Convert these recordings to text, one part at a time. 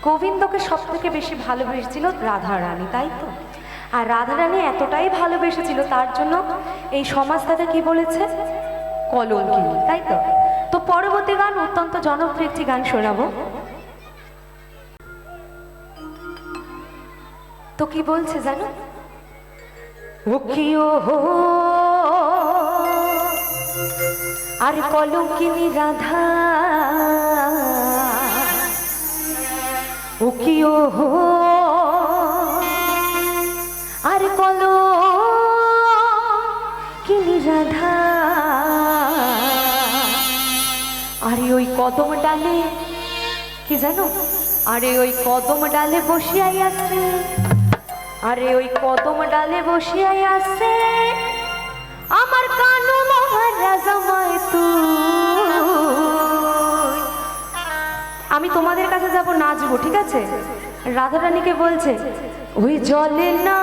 গোবিন্দকে সব থেকে বেশি ভালোবেসেছিল রাধা রানী তাই তো? আর রাধা রানী এতটাই ভালোবেসেছিল, তার জন্য এই সমাজ তাকে কি বলেছে? কলঙ্কিনী, তাই তো? তো পরবর্তী গান, অত্যন্ত জনপ্রিয় একটি গান শোনাবো। তো কি বলছে জানো? আর কলঙ্কিনী রাধা ও ও হো আর কলো, কিনি রাধা। আরে ওই কদম ডালে, কি জানো? আরে ওই কদম ডালে বসিয়াই আছে। আরে ওই কদম ডালে বসিয়াই আছে। আমার কানু মহারাজা মায় তুই আমি তোমাদের কাছে যাব নাচবো ঠিক আছে? রাধারানীকে বলছে ওই জলে না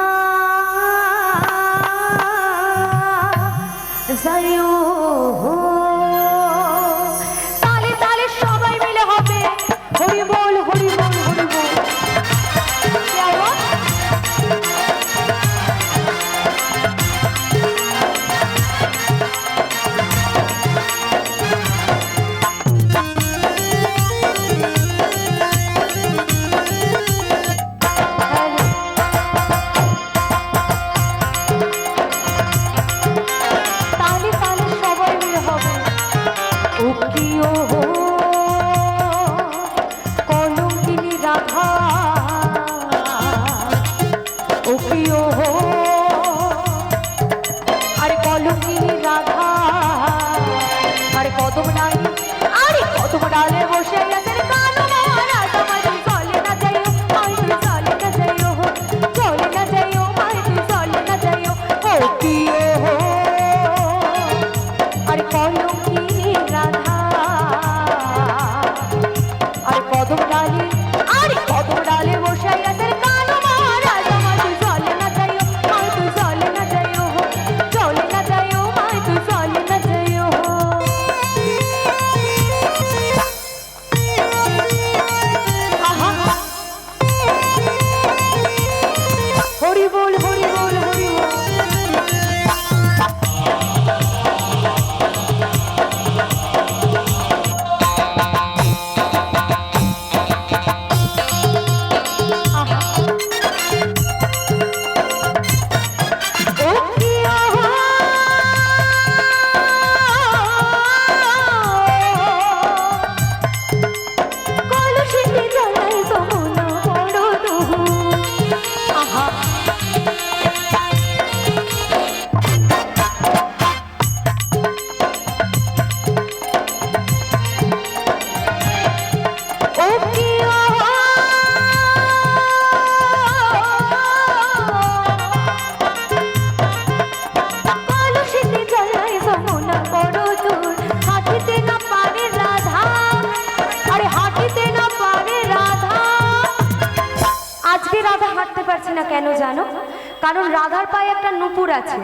কারণ রাধার পায়ে একটা নুপুর আছে।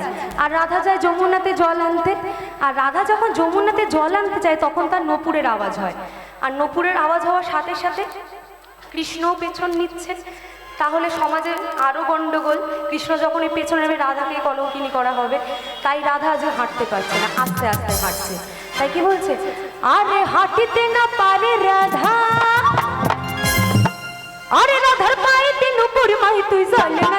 আর রাধা যায় যমুনাতে জল আনতে। আর রাধা যখন যমুনাতে জল আনতে যায়, তখন তার নপুরের আওয়াজ হয়। আর নপুরের আওয়াজ হওয়ার সাথে সাথে কৃষ্ণও পেছন নিচ্ছে। তাহলে সমাজে আরও গণ্ডগোল কৃষ্ণ যখন এই পেছনে নেবে, রাধাকে কলঙ্কিনী করা হবে। তাই রাধা আজও হাঁটতে পারছে না, আস্তে আস্তে হাঁটছে। তাই কি বলছে? আরে হাঁটিতে না পারে রাধা। আরে রাধার পায়ে তিন উপর মাই, তুই চলে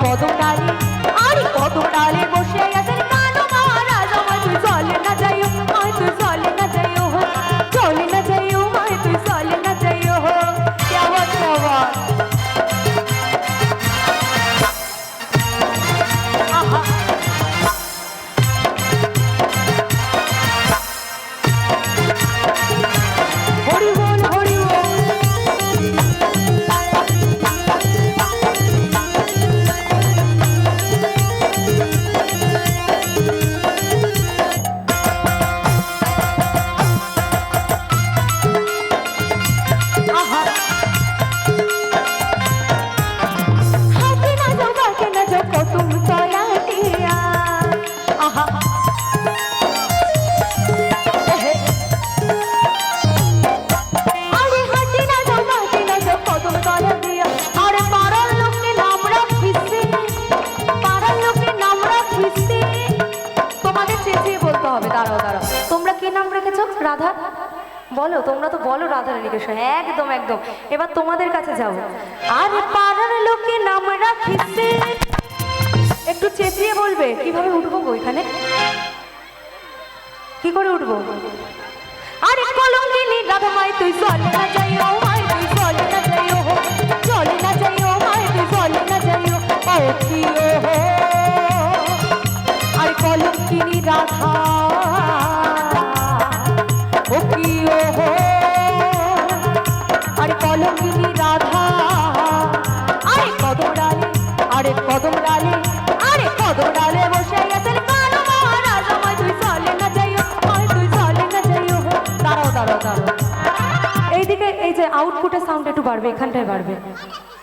কদম বলো তোমরা তো বলো রাধা রানীকে শোনো। একদম একদম। এবার তোমাদের কাছে যাও। আর পাড়ার লোকে নাম রাখিছে। একটু চেঁচিয়ে বলবে, কীভাবে উঠবো গো এখানে? কি করে উঠবো? আরে কলঙ্কিনী রাধা মাই, তুই চলে না যাই ও মাই তুই চলে না যাই ও চলে না যাই ও মাই তুই চলে না যাই ও ও কি ও আর কলঙ্কিনী রাধা। যে সাউন্ড একটু বাড়বে, এখানটায় বাড়বে।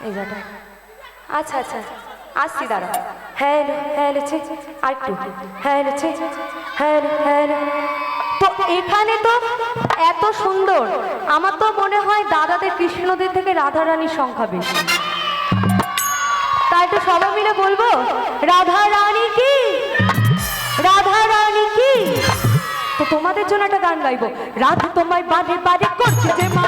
এই জায়গাটা। আচ্ছা আচ্ছা আসছি দাঁড়া হ্যালো হ্যালো, ছে আর একটু হ্যালো, ছে, হ্যালো হ্যালো। তো এখানে তো এত সুন্দর। আমার তো মনে হয় দাদাদের, কৃষ্ণদের থেকে রাধা রানীর সংখ্যা বেশি। তাই তো সবাই মিলে বলব রাধা রানী কি? রাধা রানী কি? তো তোমাদের জন্য একটা গান গাইবো। রাত তোমায় বারে বারে করছে যে মানা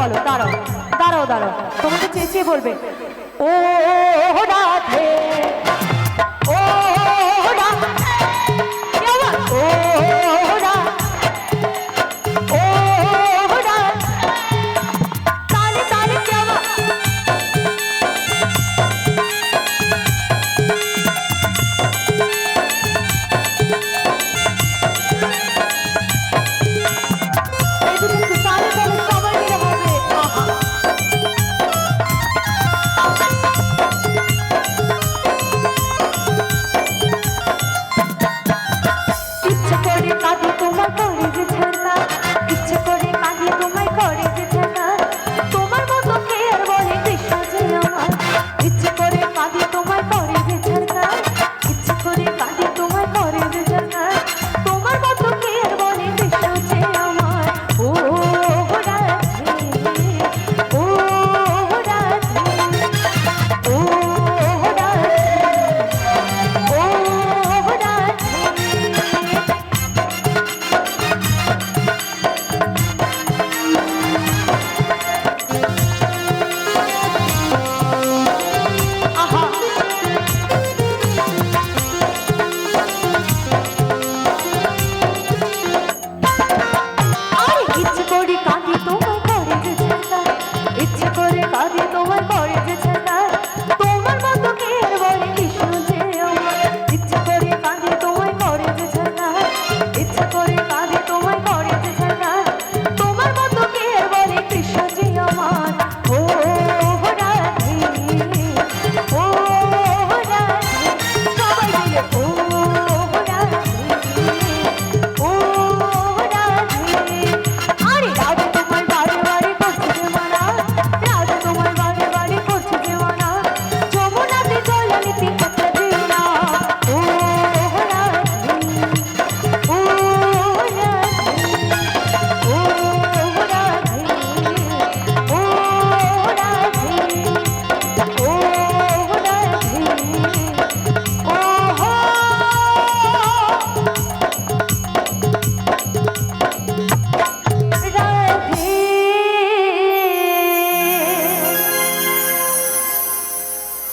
বলো দাঁড়াও দাঁড়াও দাঁড়াও তোমরা তো চেঁচিয়ে বলবে ও রাধে